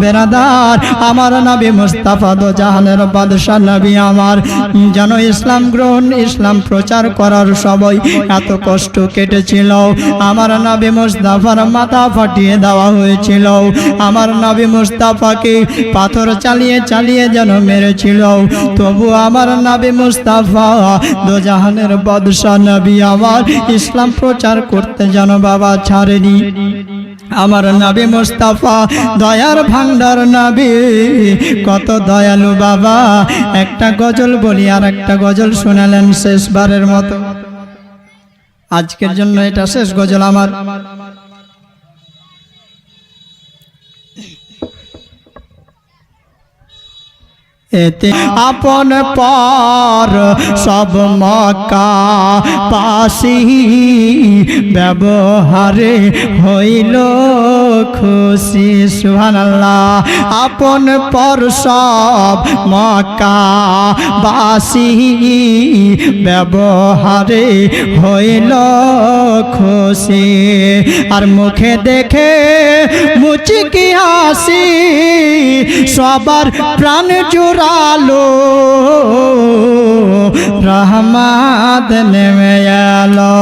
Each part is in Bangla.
বেরাদার, আমার নবী মুস্তাফা দো জাহানের বাদশাহ নবী আমার। যেন ইসলাম গ্রহণ, ইসলাম প্রচার করার সবাই এত কষ্ট কেটেছিল। আমার নবী মুস্তাফার মাথা ফাটিয়ে দেওয়া হয়েছিল। আমার নবী মুস্তাফাকে পাথর চালিয়ে চালিয়ে যেন মেরেছিল। তবু আমার নবী মুস্তাফা দো জাহানের বাদশাহ নবী আমার ইসলাম প্রচার করতে যেন বাবা ছাড়েনি। আমার নবী মুস্তাফা, দয়ার ভান্ডার নবী। কত দয়ালু বাবা। একটা গজল বলি আর একটা গজল শোনালেন শেষবারের মতো। আজকের জন্য এটা শেষ গজল আমার। এতে আপন পর সব মকা পাশি ব্যবহারে হইল খুশি সুহানাল্লাহ আপন পর সব মকা বাসি ব্যবহারে হইল খুশি। আর মুখে দেখে মুচকি হাসি সবার প্রাণ জুড়ালো। রহমাদ নেমে এলো।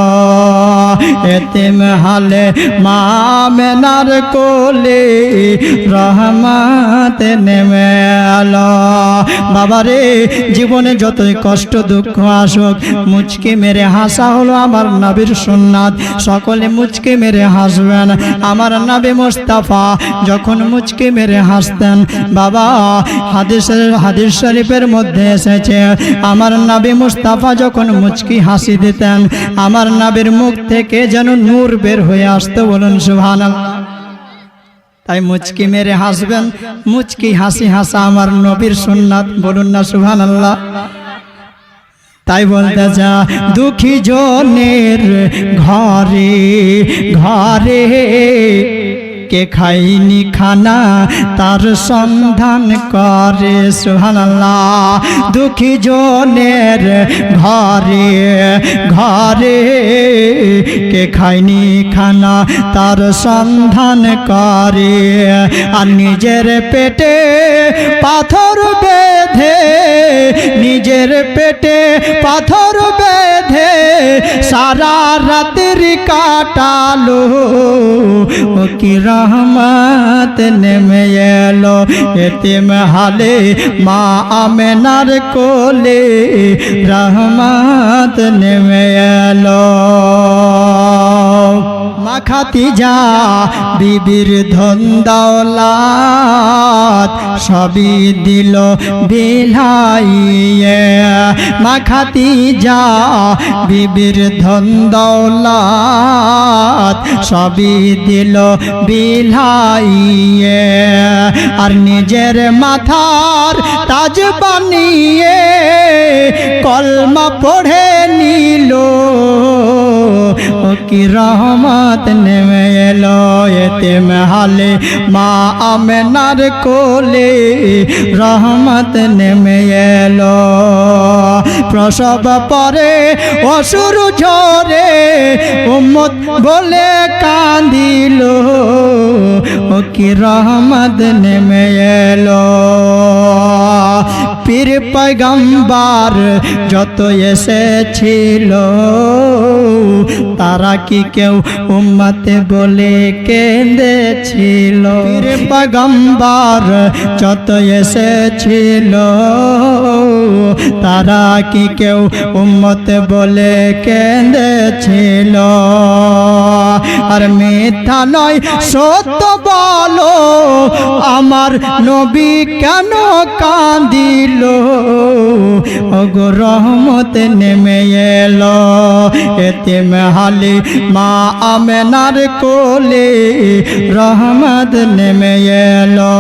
এতিম হালে মা মেনার কোলে রহমাত নেমে এলো। বাবারে, জীবনে যতই কষ্ট, দুঃখ, আসুক, মুচকি মেরে হাসা হলো আমার নবীর সুন্নাত। সকলে মুচকি মেরে হাসবেন। আমার নবী মুস্তাফা যখন মুচকি মেরে হাসতেন, বাবা, হাদিসের, হাদিস শরীফের মধ্যে এসেছে। আমার নবী মুস্তাফা যখন মুচকি হাসি দিতেন, আমার নবীর মুখ থেকে যেন নূর বের হয়ে আসতে বলুন সুভান তাই মুচকি মেরে হাসবেন, মুচকি হাসি হাসা আমার নবীর সুন্নাত, বলুন না সুভান তাই বলতে যা, দুঃখী জনের ঘরে ঘরে কে খাইনি খানা? তার সন্ধান করে সুহানাল্লাহ দুঃখী জনের ঘরে ঘরে কে খাইনি খানা? তার সন্ধান করে। আর নিজের পেটে পাথর বেঁধে, নিজের পেটে পাথর বেঁধে সারা রাত্রি কাটালো ও কি রহমত নেমে এলো এতিম হালে মা আমেনার কোলে রহমত নেমে এলো মাখাতি যা, বিবির ধন দৌলাত, সবই দিল বিলাইয়ে মাখাতি যা, বিবির ধন দৌলাত, সবই দিল বিলাইয়ে আর নিজের মাথার তাজ বানিয়ে কলমা পড়ে নিল। কি রহমত নেমে এলো এতিম হালে মা আমেনার কোলে রহমত নেমে এলো প্রসব পরে অসুর ঝরে উম্মত বলে কান্দিল ও কি রহমত নেমে এলো পীর পয়গম্বার যত এসেছিল, তারা কি কেউ উম্মতে বলে কেঁদেছিল? পীর পয়গম্বার যত এসেছিল, তারা কি কেউ উম্মতে বলে কেঁদেছিল? আর মিথ্যা নয়, সত্য বলো আমার নবী কেন কাঁদিল? ওগো রহমত নেমে এলো। এতে মেহালি মা আমেনার কোলে রহমত নেমে এলো।